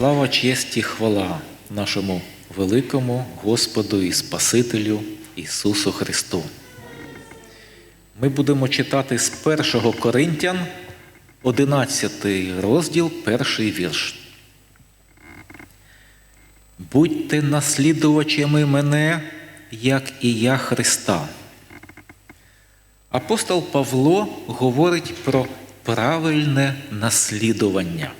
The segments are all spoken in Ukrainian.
Слава честь і хвала нашому великому Господу і Спасителю Ісусу Христу. Ми будемо читати з 1 Коринтян, 11 розділ, перший вірш. Будьте наслідувачами мене, як і я Христа. Апостол Павло говорить про правильне наслідування.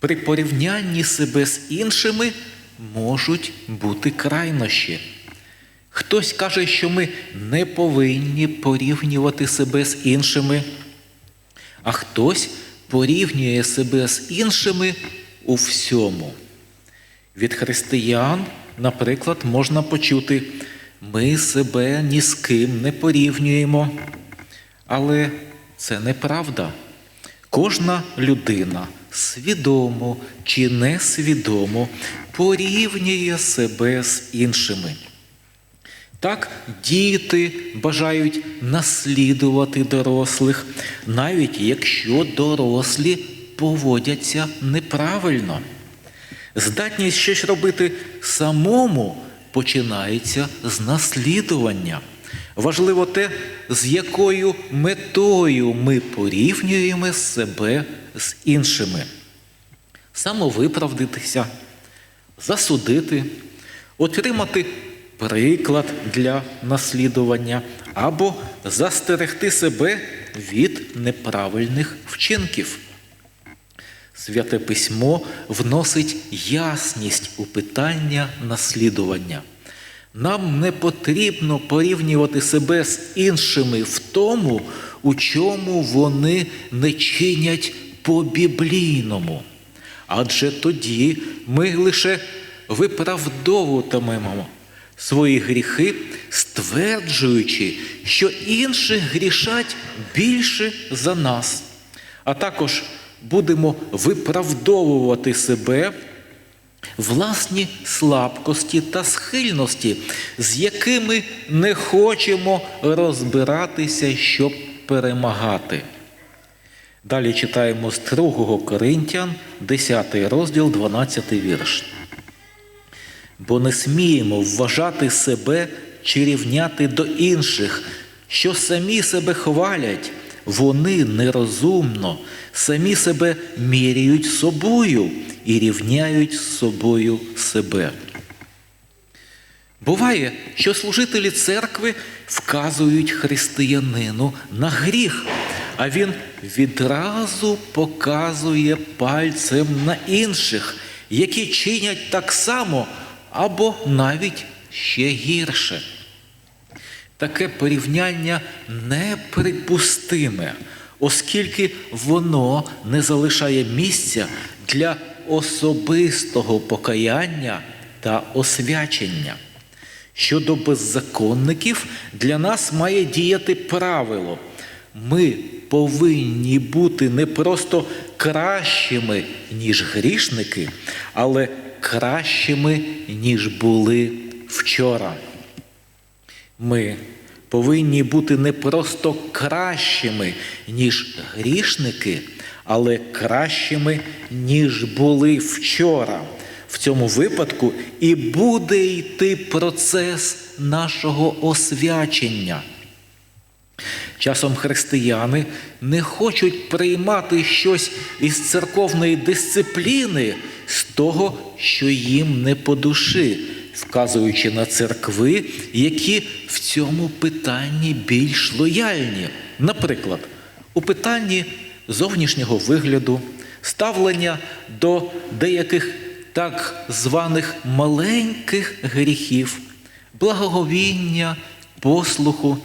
При порівнянні себе з іншими можуть бути крайнощі. Хтось каже, що ми не повинні порівнювати себе з іншими, а хтось порівнює себе з іншими у всьому. Від християн, наприклад, можна почути, ми себе ні з ким не порівнюємо. Але це неправда. Кожна людина свідомо чи несвідомо порівнює себе з іншими. Так, діти бажають наслідувати дорослих, навіть якщо дорослі поводяться неправильно. Здатність щось робити самому починається з наслідування. Важливо те, з якою метою ми порівнюємо себе з іншими. Самовиправдитися, засудити, отримати приклад для наслідування або застерегти себе від неправильних вчинків. Святе письмо вносить ясність у питання наслідування. Нам не потрібно порівнювати себе з іншими в тому, у чому вони не чинять по-біблійному. Адже тоді ми лише виправдовуватимемо свої гріхи, стверджуючи, що інші грішать більше за нас, а також будемо виправдовувати себе власні слабкості та схильності, з якими не хочемо розбиратися, щоб перемагати. Далі читаємо з 2 Коринтян, 10 розділ, 12 вірш. Бо не сміємо вважати себе чи рівняти до інших, що самі себе хвалять, вони нерозумно, самі себе міряють собою і рівняють з собою себе. Буває, що служителі церкви вказують християнину на гріх, а він відразу показує пальцем на інших, які чинять так само або навіть ще гірше. Таке порівняння неприпустиме, оскільки воно не залишає місця для особистого покаяння та освячення. Щодо беззаконників, для нас має діяти правило. Ми повинні бути не просто кращими, ніж грішники, але кращими, ніж були вчора. Ми повинні бути не просто кращими, ніж грішники, але кращими, ніж були вчора. В цьому випадку і буде йти процес нашого освячення. Часом християни не хочуть приймати щось із церковної дисципліни з того, що їм не по душі, вказуючи на церкви, які в цьому питанні більш лояльні. Наприклад, у питанні зовнішнього вигляду, ставлення до деяких так званих маленьких гріхів, благоговіння, послуху.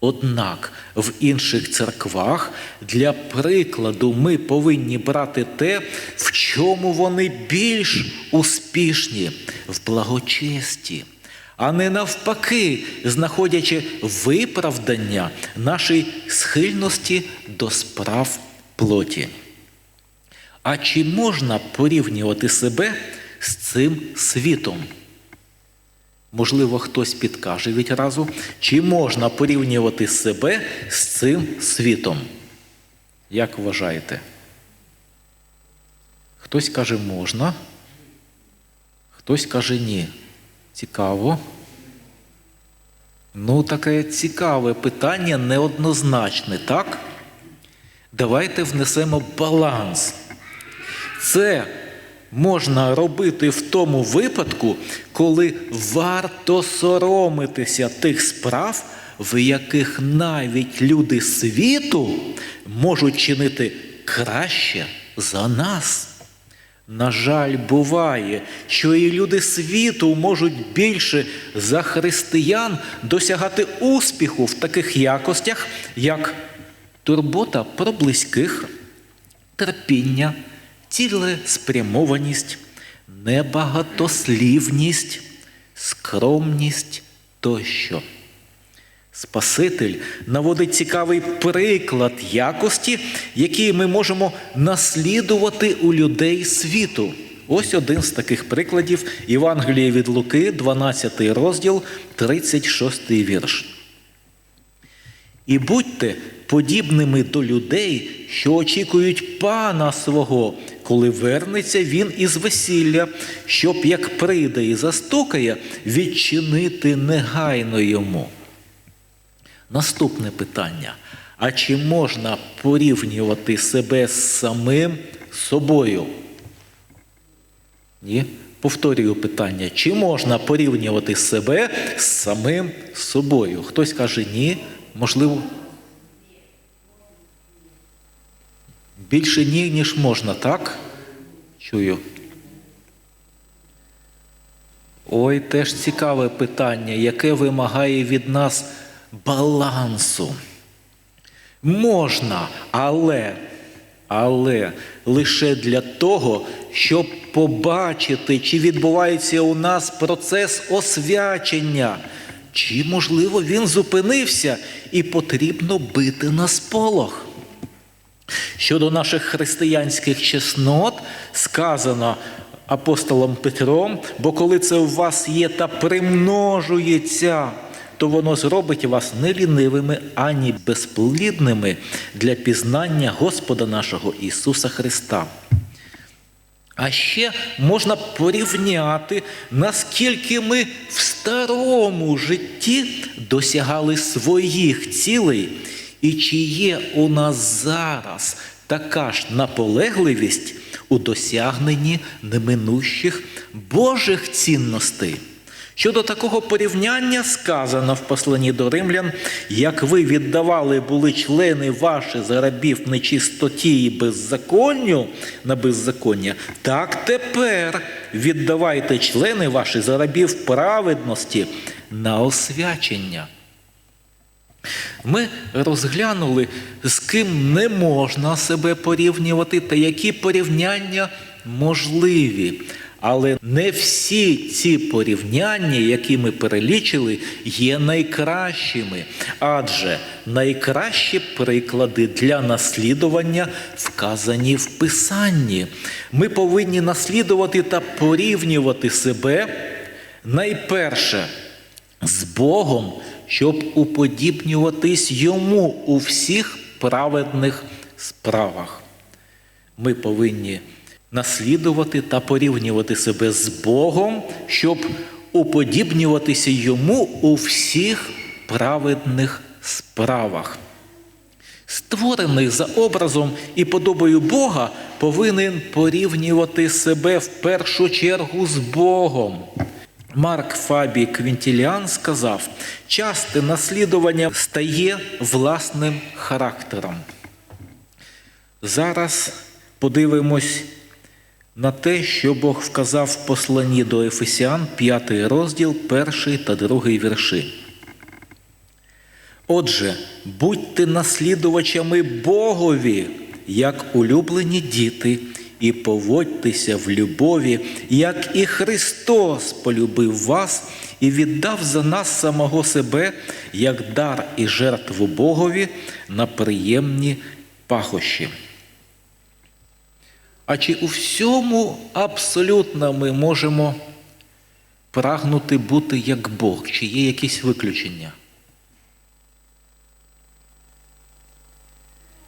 Однак в інших церквах для прикладу ми повинні брати те, в чому вони більш успішні, в благочесті, а не навпаки, знаходячи виправдання нашої схильності до справ плоті. А чи можна порівнювати себе з цим світом? Можливо, хтось підкаже відразу, чи можна порівнювати себе з цим світом? Як вважаєте? Хтось каже можна, хтось каже ні. Цікаво. Ну, таке цікаве питання, неоднозначне, так? Давайте внесемо баланс. Це можна робити в тому випадку, коли варто соромитися тих справ, в яких навіть люди світу можуть чинити краще за нас. На жаль, буває, що і люди світу можуть більше за християн досягати успіху в таких якостях, як турбота про близьких, терпіння, цілеспрямованість, небагатослівність, скромність тощо. Спаситель наводить цікавий приклад якості, які ми можемо наслідувати у людей світу. Ось один з таких прикладів Євангелія від Луки, 12 розділ, 36 вірш. І будьте подібними до людей, що очікують пана свого, коли вернеться він із весілля, щоб як прийде і застукає, відчинити негайно йому. Наступне питання. А чи можна порівнювати себе з самим собою? Ні? Повторюю питання. Чи можна порівнювати себе з самим собою? Хтось каже ні, можливо. Більше ні, ніж можна, так? Чую. Ой, теж цікаве питання, яке вимагає від нас балансу. Можна, але, але лише для того, щоб побачити, чи відбувається у нас процес освячення, чи, можливо, він зупинився і потрібно бити на сполох. Щодо наших християнських чеснот сказано апостолом Петром, бо коли це у вас є та примножується, то воно зробить вас не лінивими, ані безплідними для пізнання Господа нашого Ісуса Христа. А ще можна порівняти, наскільки ми в старому житті досягали своїх цілей, і чи є у нас зараз така ж наполегливість у досягненні неминущих Божих цінностей. Щодо такого порівняння сказано в посланні до римлян, як ви віддавали були члени ваші за рабів нечистоті і беззаконню на беззаконня, так тепер віддавайте члени ваші за рабів праведності на освячення. Ми розглянули, з ким не можна себе порівнювати та які порівняння можливі. Але не всі ці порівняння, які ми перелічили, є найкращими, адже найкращі приклади для наслідування вказані в Писанні. Ми повинні наслідувати та порівнювати себе найперше з Богом, щоб уподібнюватись йому у всіх праведних справах. Ми повинні наслідувати та порівнювати себе з Богом, щоб уподібнюватися йому у всіх праведних справах. Створений за образом і подобою Бога, повинен порівнювати себе в першу чергу з Богом. Марк Фабій Квінтіліан сказав: часте наслідування стає власним характером. Зараз подивимось на те, що Бог вказав в посланні до Ефесіан, 5 розділ, 1 та 2 вірші. Отже, будьте наслідувачами Богові, як улюблені діти, і поводьтеся в любові, як і Христос полюбив вас і віддав за нас самого себе, як дар і жертву Богові на приємні пахощі. А чи у всьому абсолютно ми можемо прагнути бути як Бог? Чи є якісь виключення?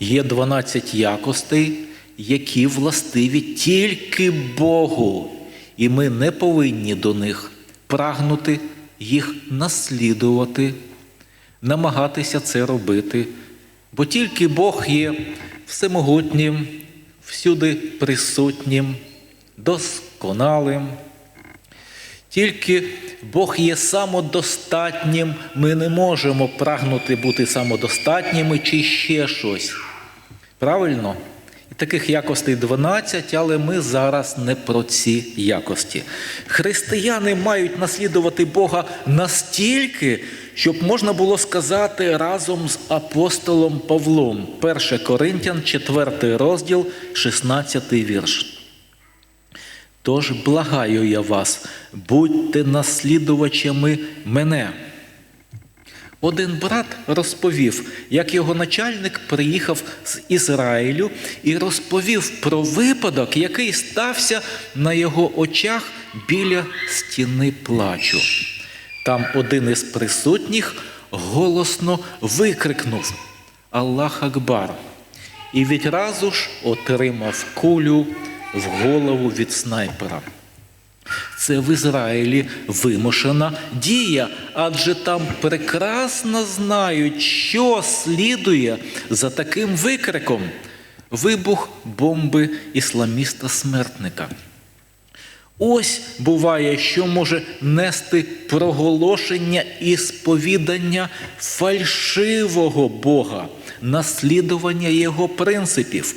Є 12 якостей, які властиві тільки Богу, і ми не повинні до них прагнути їх наслідувати, намагатися це робити, бо тільки Бог є всемогутнім, всюди присутнім, досконалим. Тільки Бог є самодостатнім, ми не можемо прагнути бути самодостатніми чи ще щось. Правильно? Таких якостей 12, але ми зараз не про ці якості. Християни мають наслідувати Бога настільки, щоб можна було сказати разом з апостолом Павлом, 1 Коринтян, 4 розділ, 16 вірш. Тож благаю я вас, будьте наслідувачами мене. Один брат розповів, як його начальник приїхав з Ізраїлю і розповів про випадок, який стався на його очах біля стіни плачу. Там один із присутніх голосно викрикнув Аллах Акбар і відразу ж отримав кулю в голову від снайпера. Це в Ізраїлі вимушена дія, адже там прекрасно знають, що слідує за таким викриком вибух бомби ісламіста-смертника. Ось буває, що може нести проголошення і сповідання фальшивого Бога, наслідування Його принципів.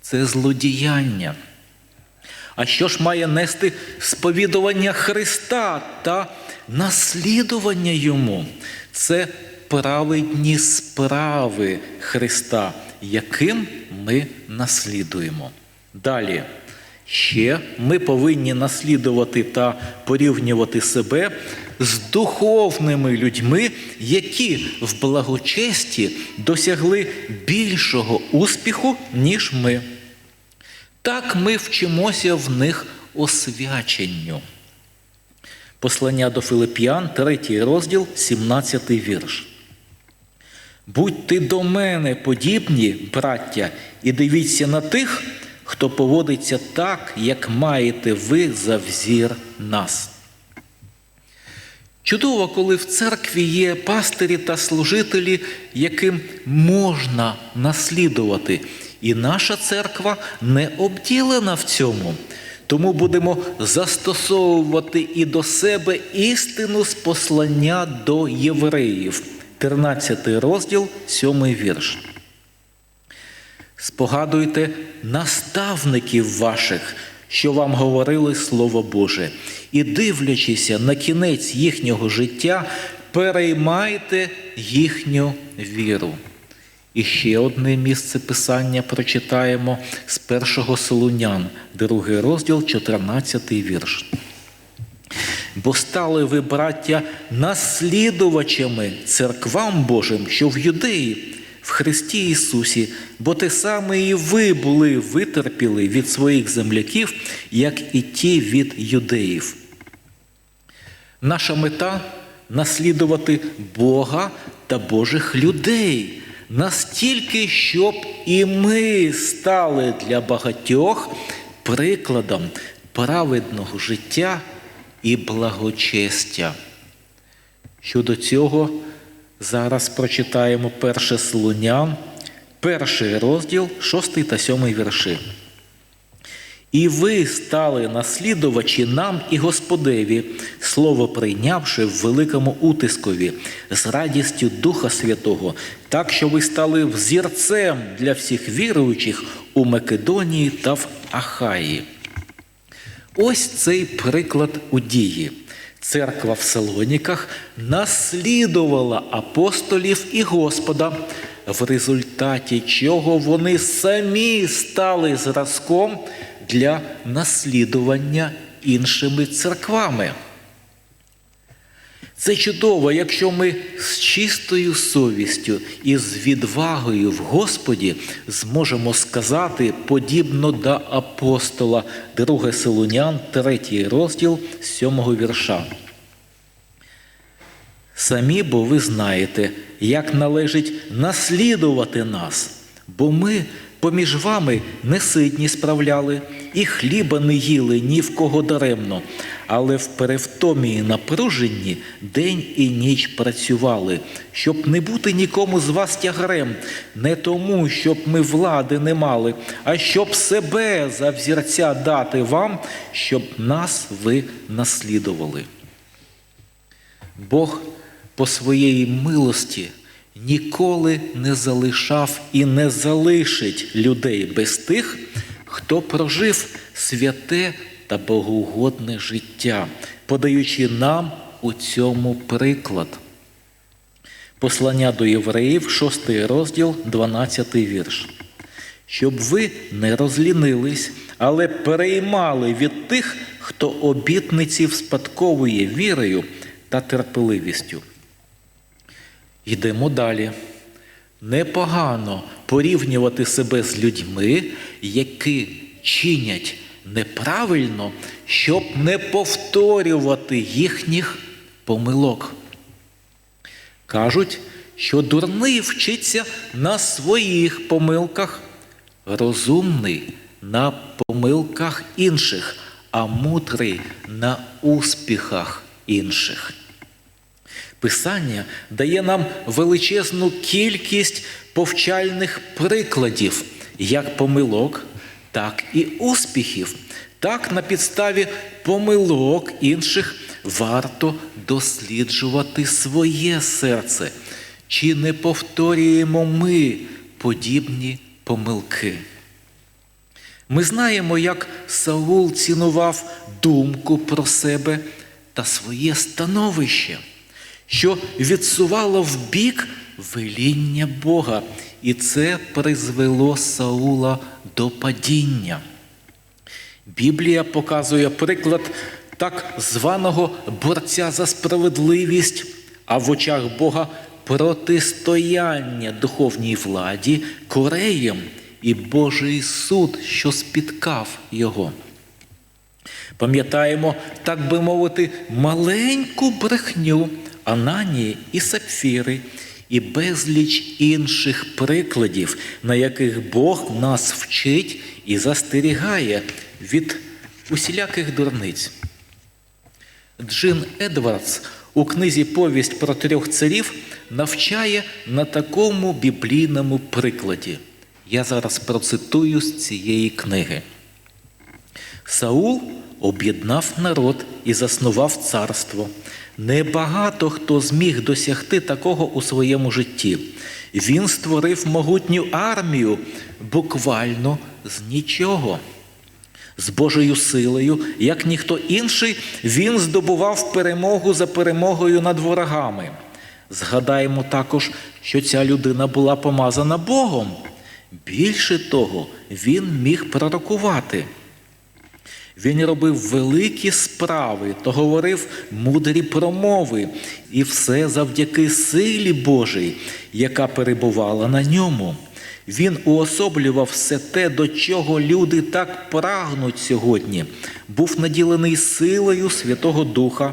Це злодіяння. А що ж має нести сповідування Христа та наслідування Йому? Це праведні справи Христа, яким ми наслідуємо. Далі. Ще ми повинні наслідувати та порівнювати себе з духовними людьми, які в благочесті досягли більшого успіху, ніж ми. Так ми вчимося в них освяченню. Послання до Филип'ян, 3 розділ, 17 вірш. Будьте до мене подібні, браття, і дивіться на тих, хто поводиться так, як маєте ви за взір нас. Чудово, коли в церкві є пастирі та служителі, яким можна наслідувати. І наша церква не обділена в цьому. Тому будемо застосовувати і до себе істину з послання до євреїв, 13 розділ, 7 вірш. Спогадуйте наставників ваших, що вам говорили Слово Боже, і, дивлячися на кінець їхнього життя, переймайте їхню віру. І ще одне місце писання прочитаємо з першого Солунян, другий розділ, 14 вірш. Бо стали ви, браття, наслідувачами церквам Божим, що в юдеї, в Христі Ісусі, бо те саме і ви були витерпіли від своїх земляків, як і ті від юдеїв. Наша мета наслідувати Бога та Божих людей настільки, щоб і ми стали для багатьох прикладом праведного життя і благочестя. Щодо цього, зараз прочитаємо перше Солунян, перший розділ, шостий та сьомий вірши. І ви стали наслідувачі нам і Господеві, слово прийнявши в великому утискові, з радістю Духа Святого, так що ви стали взірцем для всіх віруючих у Македонії та в Ахаї. Ось цей приклад у дії. Церква в Салоніках наслідувала апостолів і Господа, в результаті чого вони самі стали зразком для наслідування іншими церквами. Це чудово, якщо ми з чистою совістю і з відвагою в Господі зможемо сказати подібно до апостола 2 Солунян, 3 розділ 7 вірша. Самі бо ви знаєте, як належить наслідувати нас, бо ми поміж вами не ситні справляли, і хліба не їли ні в кого даремно, але в перевтомі і напруженні день і ніч працювали, щоб не бути нікому з вас тягарем, не тому, щоб ми влади не мали, а щоб себе за взірця дати вам, щоб нас ви наслідували. Бог по своєї милості ніколи не залишав і не залишить людей без тих, хто прожив святе та богоугодне життя, подаючи нам у цьому приклад. Послання до євреїв, 6 розділ, 12 вірш. Щоб ви не розлінились, але переймали від тих, хто обітниці спадковує вірою та терпеливістю. Йдемо далі. Непогано порівнювати себе з людьми, які чинять неправильно, щоб не повторювати їхніх помилок. Кажуть, що дурний вчиться на своїх помилках, розумний на помилках інших, а мудрий на успіхах інших. Писання дає нам величезну кількість повчальних прикладів, як помилок, так і успіхів. Так, на підставі помилок інших варто досліджувати своє серце. Чи не повторюємо ми подібні помилки? Ми знаємо, як Саул цінував думку про себе та своє становище, що відсувало бік веління Бога, і це призвело Саула до падіння. Біблія показує приклад так званого борця за справедливість, а в очах Бога протистояння духовній владі Кореєм і Божий суд, що спіткав його. Пам'ятаємо, так би мовити, маленьку брехню Ананії і Сапфіри і безліч інших прикладів, на яких Бог нас вчить і застерігає від усіляких дурниць. Джин Едвардс у книзі Повість про трьох царів навчає на такому біблійному прикладі. Я зараз процитую з цієї книги. Саул об'єднав народ і заснував царство. Небагато хто зміг досягти такого у своєму житті. Він створив могутню армію буквально з нічого. З Божою силою, як ніхто інший, він здобував перемогу за перемогою над ворогами. Згадаємо також, що ця людина була помазана Богом. Більше того, він міг пророкувати. Він робив великі справи то говорив мудрі промови, і все завдяки силі Божій, яка перебувала на ньому. Він уособлював все те, до чого люди так прагнуть сьогодні, був наділений силою Святого Духа,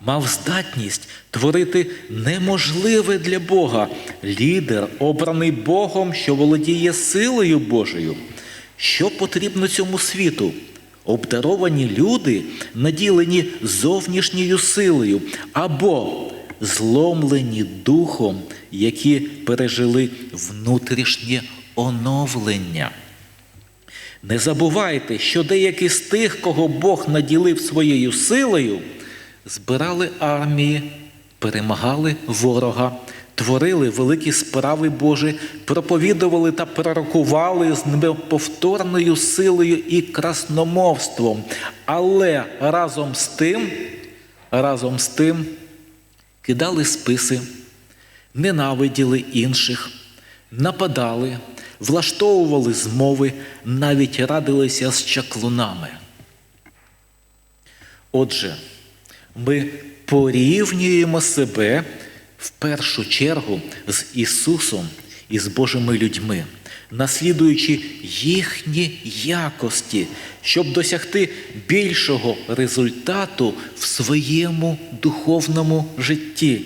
мав здатність творити неможливе для Бога, лідер, обраний Богом, що володіє силою Божою. Що потрібно цьому світу? Обдаровані люди, наділені зовнішньою силою, або зломлені духом, які пережили внутрішнє оновлення. Не забувайте, що деякі з тих, кого Бог наділив своєю силою, збирали армії, перемагали ворога, творили великі справи Божі, проповідували та пророкували з неповторною силою і красномовством. Але разом з тим, разом з тим кидали списи, ненавиділи інших, нападали, влаштовували змови, навіть радилися з чаклунами. Отже, ми порівнюємо себе в першу чергу з Ісусом і з Божими людьми, наслідуючи їхні якості, щоб досягти більшого результату в своєму духовному житті.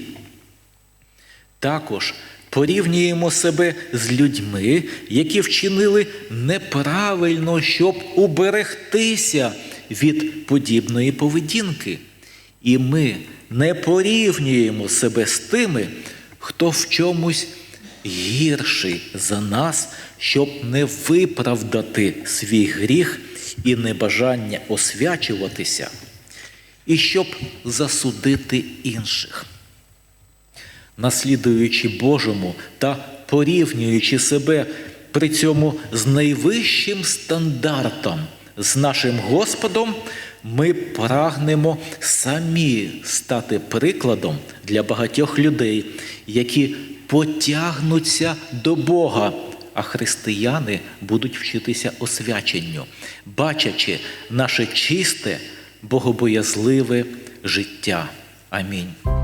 Також порівнюємо себе з людьми, які вчинили неправильно, щоб уберегтися від подібної поведінки. І ми не порівнюємо себе з тими, хто в чомусь гірший за нас, щоб не виправдати свій гріх і небажання освячуватися, і щоб засудити інших. Наслідуючи Божому та порівнюючи себе при цьому з найвищим стандартом, з нашим Господом, ми прагнемо самі стати прикладом для багатьох людей, які потягнуться до Бога, а християни будуть вчитися освяченню, бачачи наше чисте, богобоязливе життя. Амінь.